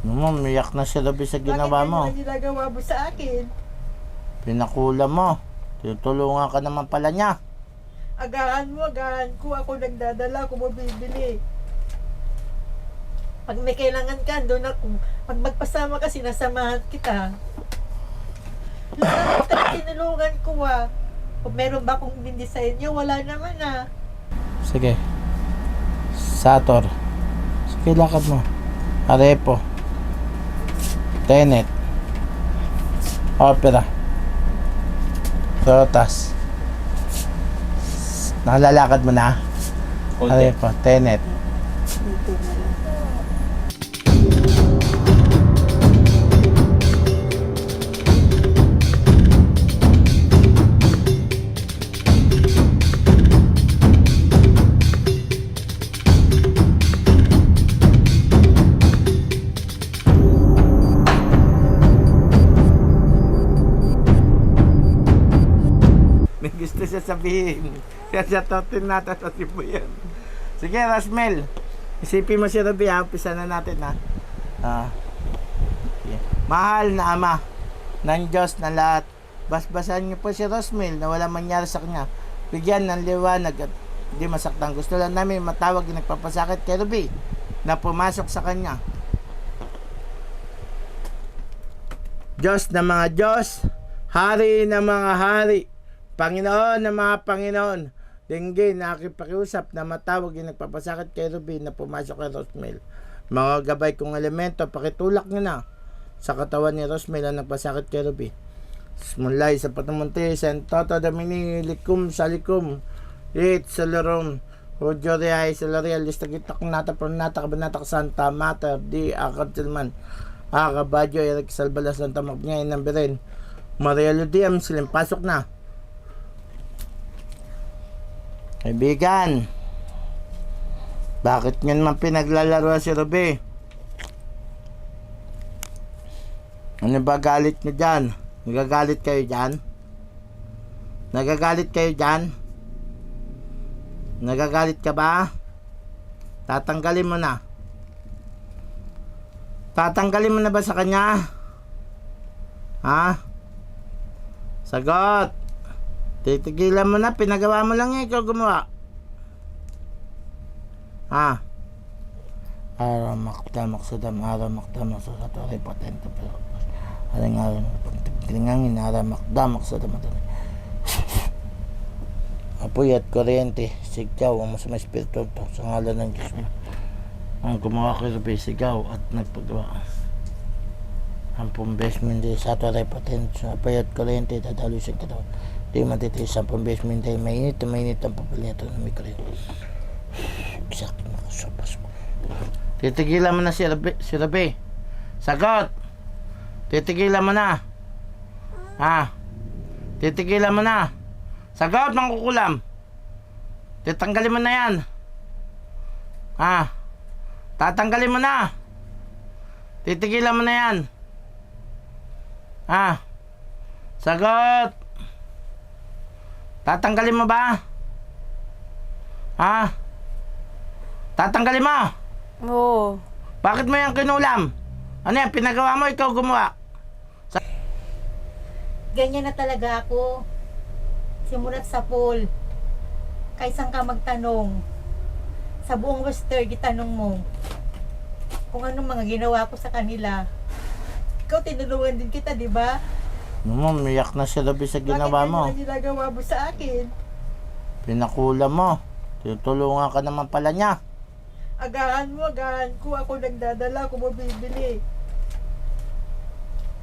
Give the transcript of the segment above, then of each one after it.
Ano mo, miyak na si Ruby sa ginawa Bakit mo. ang ginagawa mo sa akin? Pinakula mo. Tinutulungan ka naman pala niya. Agahan mo, agahan ko. Ako nagdadala, ako bumibili. Pag may kailangan ka, doon ako. Pag magpasama ka, sinasamahan kita. Lahat ka tinulungan ko ah. Kung meron ba akong hindi sa inyo, wala naman ah. Sige. Sator. Sige, lakad mo. Arepo. Tenet. Opera. Rotas. Nakalalakad mo na? Konti. Arepo. Tenet. May gusto siya sabihin. Kaya siya totin natin sa sibuyan. Sige, Rasmel. Isipin mo si Ruby ha. Umpisa na natin ha. Ah. Sige. Mahal na ama ng Diyos na lahat. Basbasan niyo po si Rosmel na wala mangyari sa kanya. Bigyan ng liwanag at di masaktan. Gusto lang namin matawag yung nagpapasakit kay Ruby na pumasok sa kanya. Diyos ng mga Diyos, Hari ng mga Hari, Panginoon ng mga Panginoon, Dinggin na aking pakiusap na matawag yung nagpapasakit kay Ruby na pumasok kay Rosmel. Mga gabay kong elemento, pakitulak nyo na sa katawan ni Rosmel ang nagpasakit kay Ruby. Mulay sa patamunti, sa Toto Domini, Likum, Salikum, It, Salorum, Rodyo Reay, Salarial, Listagitak, Nata, Pranata, Kabanatak, Santa, Mater, Di, Akad Silman, Aka, Badyo, Eric Salbala, Santa Magnya, Inambirin, Maria Ludiam, silang pasok na. Kaibigan, bakit nyo naman pinaglalaro si Ruby? Ano ba galit nyo dyan? Nagagalit kayo dyan? Nagagalit kayo dyan? Nagagalit ka ba? Tatanggalin mo na. Tatanggalin mo na ba sa kanya? Ha? Sagot! Titigilan mo na, pinagawa mo lang yan, ikaw gumawa. Ha? Aramak damak sadam, aramak damak sa satore patente pero aling araw ng pagtingangin, aramak damak sadam madami. Apoy at kuryente, sigaw ang masama espiritu to sa ngalan ng Diyos mo. Ang gumawa ko sa sigaw at nagpagawa. Ang pumbesmin di sa tore patente sa apoy at kuryente, dadalo sa katawan. Di matitiis ang pambasement ay mainit na mainit ang papalito may kuryente. Sakit na kasopas ko. Titigilan mo na si Rabi. Si Rabi. Sagot! Titigilan mo na. Ha? Titigilan mo na. Sagot, mangkukulam. Titanggalin mo na yan. Ha? Tatanggalin mo na. Titigilan mo na yan. Ha? Sagot! Tatanggalin mo ba? Ha? Tatanggalin mo? Oo. Bakit mo yan kinulam? Ano yan, pinagawa mo, ikaw gumawa. Ganyan na talaga ako. Simulat sa pool. Kaysan ka magtanong. Sa buong roster, gitanong mo. Kung anong mga ginawa ko sa kanila. Ikaw, tinulungan din kita, di ba? Ano mo, miyak na si Ruby sa ginawa Bakit mo. ganyan ang ginagawa mo sa akin? Pinakula mo. Tinutulungan ka naman pala niya. Agahan mo, agahan ko. Ako nagdadala, ako bumibili.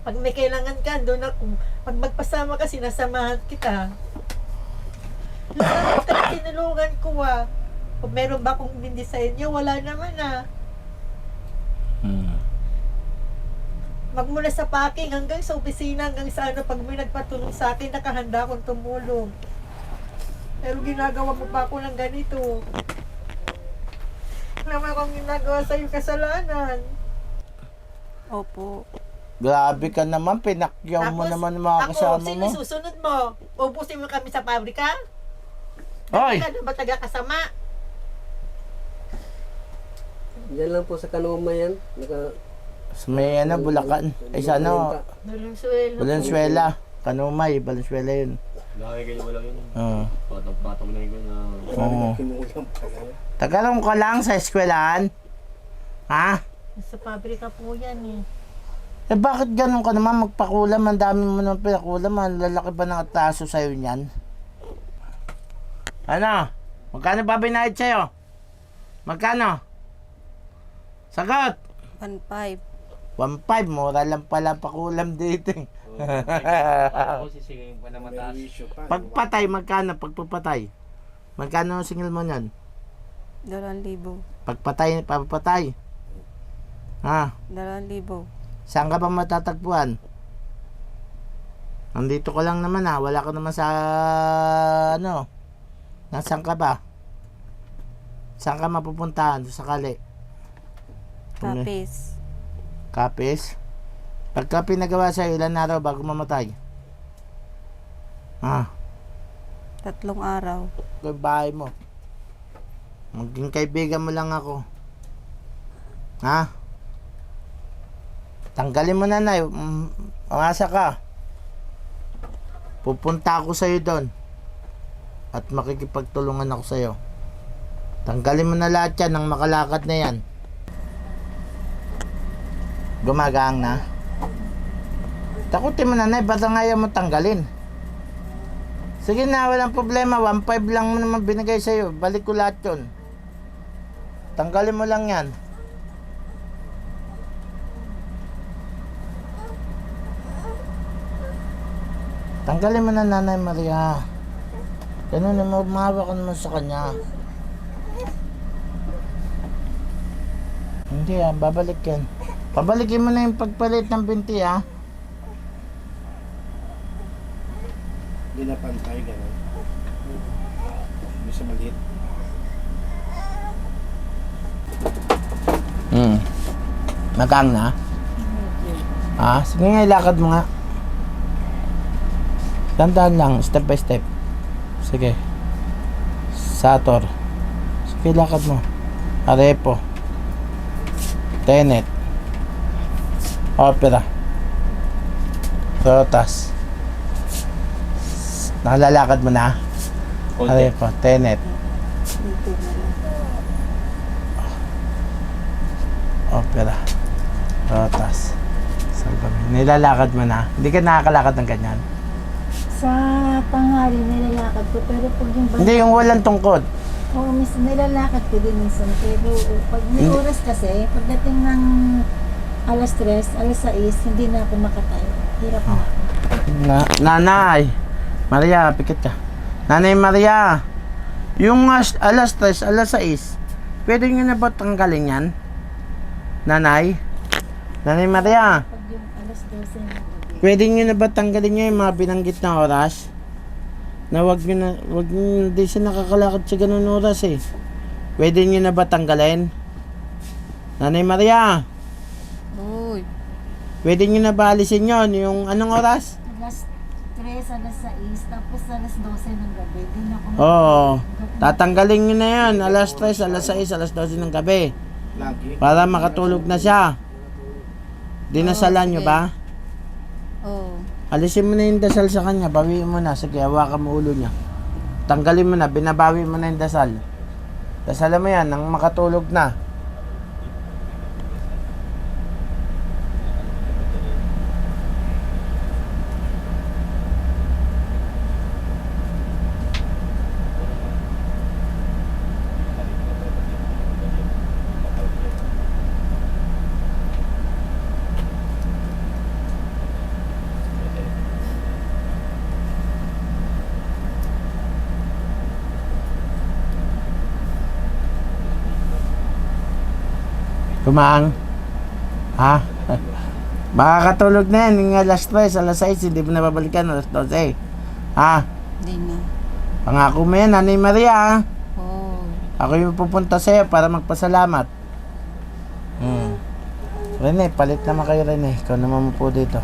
Pag may kailangan ka, doon ako. Pag magpasama ka, sinasamahan kita. Lahat ka tinulungan ko ah. Kung meron ba akong hindi sa inyo, wala naman ah. Magmula sa packing hanggang sa opisina, hanggang sa ano, pag may nagpatulong sa akin, nakahanda akong tumulong. Pero ginagawa mo pa ako ng ganito. Naman akong ginagawa sa'yo kasalanan. Opo. Grabe ka naman, pinakyaw mo Tapos, naman ang mga kasama Ako, sino mo. susunod mo? Ubusin mo kami sa pabrika? Ka na ba taga-kasama? Diyan lang po sa Kanumayan. Naka, Sa may ano, Bulacan. Ay sa ano, Valenzuela. Valenzuela. Kanumay, Valenzuela yun. Laki kayo wala yun. Oo. Patang-patang na yun na. Oo. Tagalong ka lang sa eskwelahan? Ha? Sa pabrika po yan eh. Eh bakit ganun ka naman magpakulam? Ang dami mo naman pinakulam. Ang lalaki pa ng ataso sa'yo niyan. Ano? Magkano ba binayad sa'yo? Magkano? Sagot! 1.5. 1.5. Mura lang pala pakulam dito. eh. Ako sisingin pa na mataas. Pagpatay, magkano? Pagpapatay. Magkano ang singil mo niyan? 2,000. Pagpatay, papatay. Ha? 2,000. Saan ka ba matatagpuan? Nandito ko lang naman ha. Wala ka naman sa ano. Nasaan ka ba? Saan ka mapupuntahan? Sa sakali. Ano? Tapis. Kapis? Pagka pinagawa sa'yo, ilan araw bago mamatay? Ah, Tatlong araw. bahay mo. Maging kaibigan mo lang ako. Ha? Tanggalin mo na na. Umasa ka. Pupunta ako sa'yo doon. At makikipagtulungan ako sa'yo. Tanggalin mo na lahat yan ng makalakad na yan. Gumagaang na. Takutin mo na na. Ba't ang ayaw mo tanggalin? Sige na, walang problema. 1.5 lang mo naman binigay sa'yo. Balik ko lahat yun. Tanggalin mo lang yan. Tanggalin mo na Nanay Maria. Ganun na mawa ka naman sa kanya. Hindi ah, babalik yan. Pabalikin mo na yung pagpalit ng binti ah. Hindi na pantay, gano'n. Hindi sa maliit. Hmm. Magang na? Ah, sige nga, ilakad mo nga. Dandahan lang, step by step. Sige. Sator. Sige, lakad mo. Arepo. Tenet. Opera. Rotas. Nakalalakad mo na? Konti. Arepo. Tenet. Dito na lang. Opera. Rotas. Salvame. Nilalakad mo na. Hindi ka nakakalakad ng ganyan. Sa tanghali nilalakad ko pero pag yung Hindi, yung walang tungkod. Oo, miss, nilalakad ko din minsan. Pero pag may Hindi. oras kasi, pagdating ng alas 3, alas 6, hindi na ako makatayo. Hirap na ako. Na, nanay. Maria, pikit ka. Nanay Maria. Yung as, alas 3, alas 6, pwede nyo na ba tanggalin yan? Nanay? Nanay Maria, Pag yung alas 12 na pwede nyo na ba tanggalin nyo yung mga binanggit na oras? Na wag nyo na, wag nyo, di siya nakakalakad sa ganun oras eh. Pwede nyo na ba tanggalin? Nanay Maria. Pwede nyo na ba alisin yun? Yung anong oras? Alas 3, alas 6, tapos alas 12 ng gabi. Di na ako Oo. Tatanggalin nyo na yan. Alas 3, alas 6, alas 12 ng gabi. Lagi. Para makatulog na siya. Dinasalan nyo ba? Oo. Alisin mo na yung dasal sa kanya. Bawiin mo na. Sige, hawakan mo ulo niya. Tanggalin mo na. Binabawi mo na yung dasal. Dasalan mo yan nang makatulog na. Kumaang. Ha? Makakatulog na yan. Yung alas 3, alas 6, hindi mo na babalikan. Alas 12. Ha? Hindi na. Pangako mo yan, Nanay Maria. ha? Oo. Ako yung pupunta sa'yo para magpasalamat. Hmm. Rene, palit naman kayo Rene. Ikaw naman mo po dito.